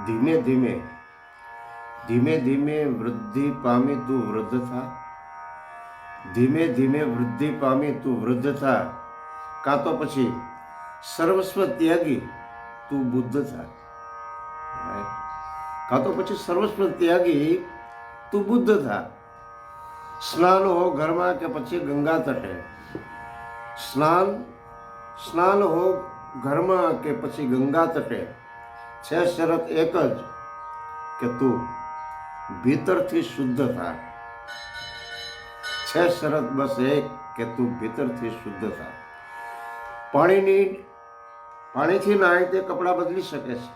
ધીમે ધીમે ધીમે ધીમે વૃદ્ધિ પામી તું વૃદ્ધ થા ધીમે ધીમે વૃદ્ધિ પામી તું વૃદ્ધ થા કાં તો પછી સર્વસ્વ ત્યાગી તું બુદ્ધ થા કાં તો પછી સર્વસ્વ ત્યાગી તું બુદ્ધ થા સ્નાન હો ઘરમાં કે પછી ગંગા તટે સ્નાન સ્નાન હો ઘરમાં કે પછી ગંગા તટે છે શરત એક જ કે તું ભીતરથી શુદ્ધ થા. છે શરત બસ એક કે તું ભીતરથી શુદ્ધ થા. પાણીની પાણીથી નાય તે કપડાં બદલી શકે છે.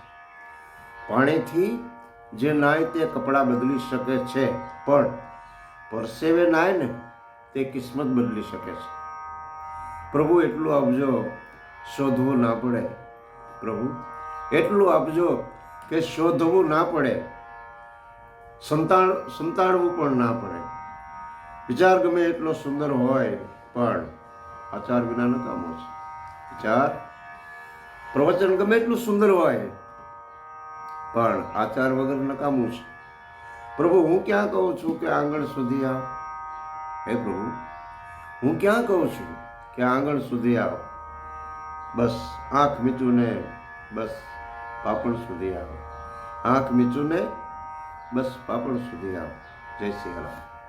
પાણીથી જે નાય તે કપડાં બદલી શકે છે, પણ પરસેવે નાય ને તે કિસ્મત બદલી શકે છે. પ્રભુ, એટલું આપજો, શોધવું ના પડે. પ્રભુ એટલું આપજો કે શોધવું ના પડે. સંતાણ, સંતાડવું પણ ના પડે. વિચાર ગમે એટલો સુંદર હોય, પણ આચાર વિના કામો છે. વિચાર, પ્રવચન ગમે એટલું સુંદર હોય, પણ આચાર વગર નકામું છે. પ્રભુ, હું ક્યાં કહું છું કે આંગણ સુધી આવ? હે પ્રભુ, હું ક્યાં કહું છું કે આંગણ સુધી આવ? બસ, આંખ મીચુને બસ. પાપણ સુધી આવે. આંખ મીચુને બસ પાપણ સુધી આવે. જય શ્રી રામ